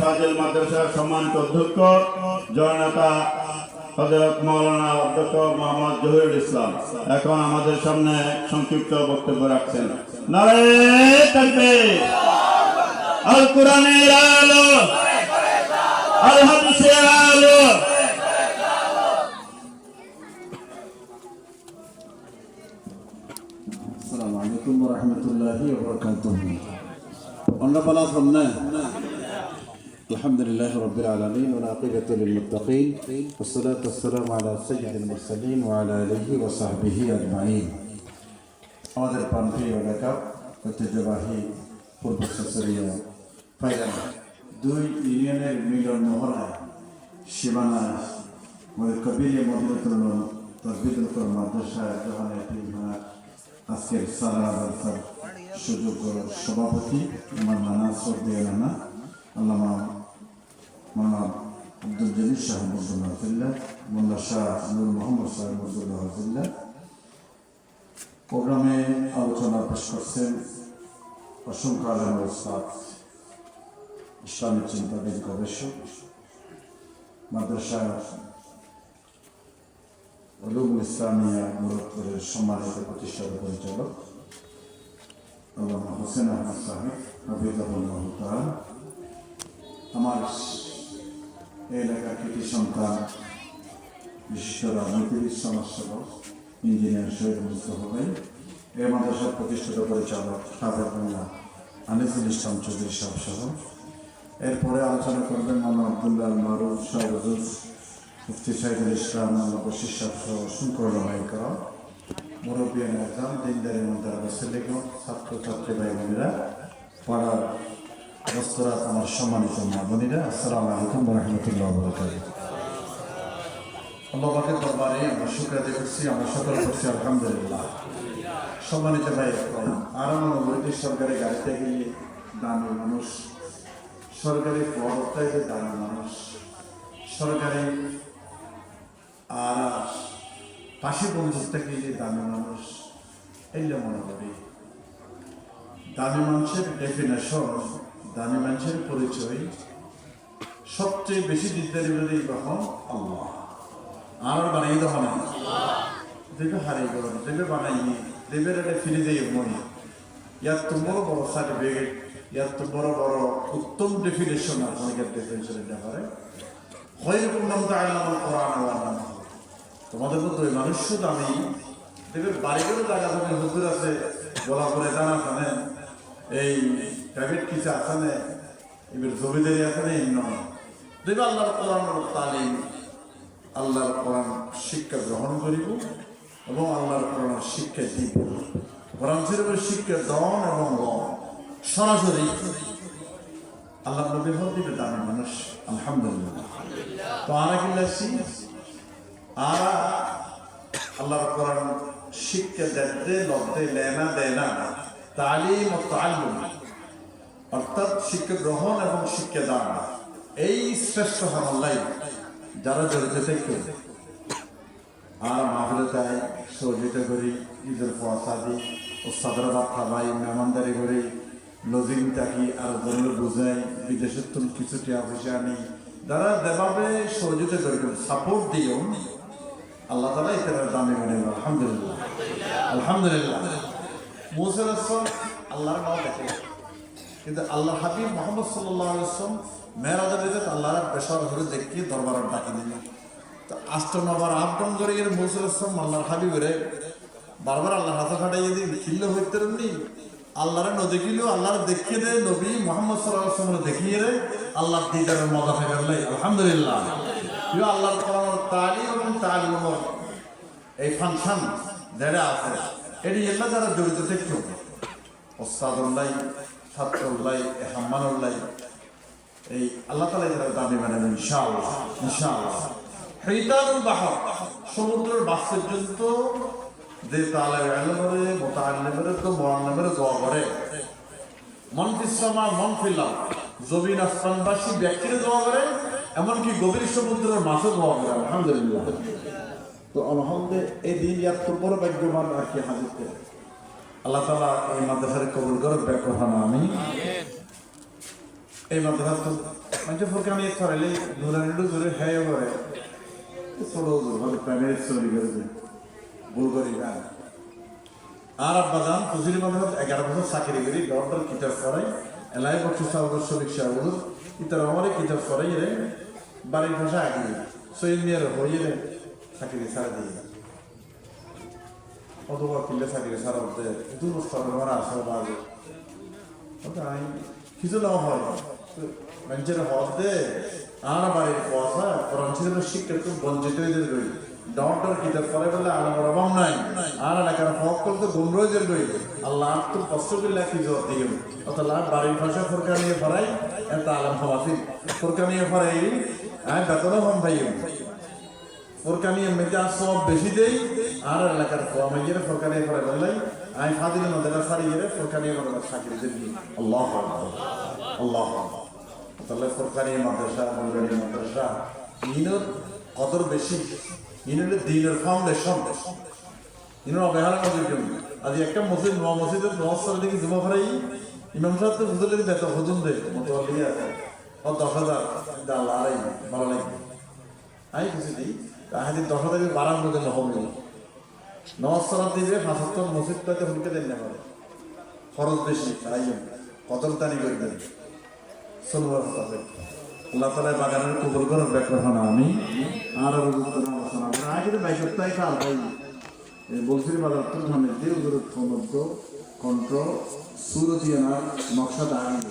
ফাজেল মাদ্রাসার সম্মানিত অধ্যক্ষ, জননেতা হজরত মৌলানা অধ্যক্ষ মোহাম্মদ জহিরুল ইসলাম। এখন আমাদের সামনে সংক্ষিপ্ত বক্তব্য রাখছেন। আল কোরআনের আলো। আল হাদিসের আলো। আসসালামু আলাইকুম ওয়া রাহমাতুল্লাহি ওয়া বারাকাতুহু। অন্য পালা সামনে الحمد لله رب العالمين والعاقبة للمتقين والصلاة والسلام على سيد المرسلين وعلى آله وصحبه أجمعين আমাদের প্রান্তীয় এলাকা ঐতিহ্যবাহী পূর্ব শাশুড়িয়া ফাইলাম দুই ইউনিয়নের মিলন মহলায় সীমানা আমাদের কবির মদিনাতুল তসবিদুল কর মাদ্রাসা যখন একটি আজকের সারা আদালতার সুযোগ সভাপতি আমার নানা সর্দিয়া নানা আল্লামা মামা আব্দুল জলিল শাহ মজুল্লাহ হাফিল্লা মোল্লা শাহ নূর মোহাম্মদ শাহ মজুল্লাহ হাফিল্লা প্রোগ্রামে আলোচনা পেশ করছেন অসংখ্য আলম ওস্তাদ ইসলামিক চিন্তাবিদ গবেষক মাদ্রাসা উলুমুল ইসলামিয়া মুরব্বরের সম্মানিত প্রতিষ্ঠাতা পরিচালক আল্লামা হোসেন আহমদ সাহেব হাফিজাহুল্লাহ আমার এলাকার কৃতি সন্তান বিশিষ্ট রাজনীতিবিদ সমাজসেবক, ইঞ্জিনিয়ার শহীদ মুস্তফা ভাই, এই মাদ্রাসার প্রতিষ্ঠিত, পরিচালক হাফেজ মোল্লা আনিসুল ইসলাম চৌধুরী সাহেব সহ। এরপরে আলোচনা করবেন মামা আবদুল্লাহ মারুফ শাহরুজ মুফতি সাইদুল ইসলাম আল্লাহ বশির সাহেব সহ অসংখ্য ওলামাইকরা মুরব্বিয়ান আজম দিনদারি মন্দার বসেলেগণ ছাত্র ছাত্রী ভাই বোনেরা পাড়ার আমার সম্মানিত মা বোনেরা, আসসালামু আলাইকুম রহমতুল্লাহ বরকাত আল্লাহ দরবারে আমরা শুক্রাতে করছি, আমরা সকল করছি, আলহামদুলিল্লাহ। সম্মানিত ভাই আর আমার বৈদিক সরকারি গাড়িতে গেলে দামি মানুষ, সরকারি পদটাই যে দামি মানুষ, সরকারি আর পাশে বন্ধুত্ব গেলে দামি মানুষ এইটা মনে করি, দামি মানুষের ডেফিনেশন দামি মানুষের পরিচয়, সবচেয়ে বেশি দেবে কখন আল্লাহ। আর বানাই তো হবে দেবে হারিয়ে গেল, দেবে বানাই দেবের এটা ফিরে দিয়ে মনে ইয়ার তো বড় বড় সার্টিফিকেট ইয়ার তো বড় বড় উত্তম ডেফিনেশন আর অনেকের ডেফিনেশন এটা করে হয়রকম নাম তো আল্লাহ কোরআন আল্লাহ তোমাদের মতো ওই মানুষ শুধু আমি দেবে বাড়িগুলো জায়গা থেকে, হুজুর আছে গলা করে জানা খানে এই প্রাইভেট কিছু আছে এবার জমিদারি আছে না এই নয়। দেবে আল্লাহর কোরআন তালিম, আল্লাহর কোরআন শিক্ষা গ্রহণ করিব এবং আল্লাহর কোরআন শিক্ষা দিব। কোরআন শরীফের শিক্ষা দন এবং লন সরাসরি আল্লাহ নবী হল দিবে দামি মানুষ। আলহামদুলিল্লাহ। তো আরা কিল্লাছি আরা আল্লাহর কোরআন শিক্ষা দেখতে লড়তে লেনা দেয় না। তালিম ও তাল্লুম অর্থাৎ শিক্ষা গ্রহণ এবং শিক্ষা দান। এই শ্রেষ্ঠ হামল্লাই যারা জড়িত থেকে আর মাহলে তাই সহযোগিতা করি, ঈদের পয়সা দিই ও সাদরাবাদ খাবাই মেহমানদারি করি, লজিং থাকি, আর জন্য বুঝাই বিদেশের তুমি কিছু টিয়া পয়সা আনি। যারা যেভাবে সহযোগিতা করি সাপোর্ট দিও, আল্লাহ তালা ইতার দামি মানে আলহামদুলিল্লাহ। আলহামদুলিল্লাহ। মুসাল আসলাম আল্লাহর নাম দেখে। কিন্তু আল্লাহ হাবিব মোহাম্মদ সাল্লাহ আসলাম মেয়েরাজের ভিতরে পেশার ধরে দেখিয়ে দরবার ডাকি দিলেন তো আষ্ট নবার আবদম করে গেলে মুসুল আসলাম আল্লাহর হাবিবেরে বারবার আল্লাহর হাতে ফাটাইয়ে দিই খিল্ল হইতে নি আল্লাহরে নদেখিল আল্লাহর দেখিয়ে দে নবী মোহাম্মদ সাল্লাহ দেখিয়ে রে আল্লাহ দিদারের মজা লাই, আলহামদুলিল্লাহ। আল্লাহর কোরআন তালিম এবং তালিমর এই ফাংশন যেটা আছে, এটি এল্লা যারা জড়িত থাকতো ওস্তাদ এই আল্লাহ তালা যারা দাবি মানে ইনশাআল্লাহ ইনশাআল্লাহ। পর্যন্ত যে তালে তো দোয়া করে। মন ফিসমা মন ফিল্লাম জমিন আসমানবাসী ব্যক্তিরে দোয়া করে, এমনকি গভীর সমুদ্রের মাছও দোয়া করে, আলহামদুলিল্লাহ। তো এই দিন ইয়ার তো বড় ভাগ্যবান আর কি হাজির করে আল্লাহ তালা এই মাদ্রাসারে কবুল করে ব্যাকরণ আমি এই মাদ্রাসা তো মানে ফোরকানি ছড়াইলে নুরানিডু জোরে হ্যাঁ করে। ছোট হয়তো প্রাইমারি স্টোরি করেছে ভুল করি গান আর আব্বাজান ফুজির মধ্যে এগারো বছর চাকরি করি ডক্টর কিতাব করাই এলাই বছর সাহর শরীফ শাহুর ইতার আমারে কিতাব করাই রে বাড়ির ভাষা আগে সৈল নিয়ে হইয়ে চাকরি ছাড়া দিয়ে। অথবা কিনলে চাকরি ছাড়া হতে দু বছর আমার আসা বাজে ওটাই কিছু না হয়। মানুষের হতে আর বাড়ির পয়সা কোরআন শরীফের শিক্ষা খুব বঞ্চিত হয়ে যেতে রই ডক্টর কিতাব করে বলে আলামার অভাব নাই। আর এলাকার হক করতে গুমরোয় যে রই আল্লাহ তো কষ্ট করলে কি জোর দিয়ে অর্থাৎ বাড়ির ভাষা ফরকা নিয়ে ফরাই এটা আলাম হমাসি ফরকা নিয়ে ফরাই হ্যাঁ বেতনও হম ভাই ফোরকানিয়ে মেজা সব বেশি দেই। আর এলাকার ফোয়া মাইয়ের ফোরকানিয়ে করে বললাই আই ফাদিল নদের সারি গেলে ফোরকানিয়ে নদের সাকিরে দিবি আল্লাহ আল্লাহ তাহলে ফোরকানিয়ে মাদ্রাসা মুরানি মাদ্রাসা ইনোর কদর বেশি। ইনোর দিনের ফাউন্ডেশন ইনোর অবহেলা নজর জন্য আজ একটা মসজিদ, নোয়া মসজিদের নোয়া সাল দিকে জমা ফরাই ইমাম সাহেব তো হুজুরের বেতন হুজুম দেয় লিয়ে আছে। ও দশ হাজার আল্লাহ আড়াই ভালো লাগবে আমি কিছু দিই। তাহাদি দশ হাজার বাড়ার মধ্যে হবে। নমস্কার দিবে পাঁচাত্তর মসজিদটাতে হুলকে দেন না খরচ বেশি তাই কতল তানি করে দেন সলবার আল্লাহ তালা বাগানের কবল করার না আমি, আর আলোচনা করি আগে তো বাইশ সপ্তাহে কাল ভাই বাজার তো দিয়ে ওদের কন্ট্রো সুরতিয়ানার নকশা দাঁড়িয়ে।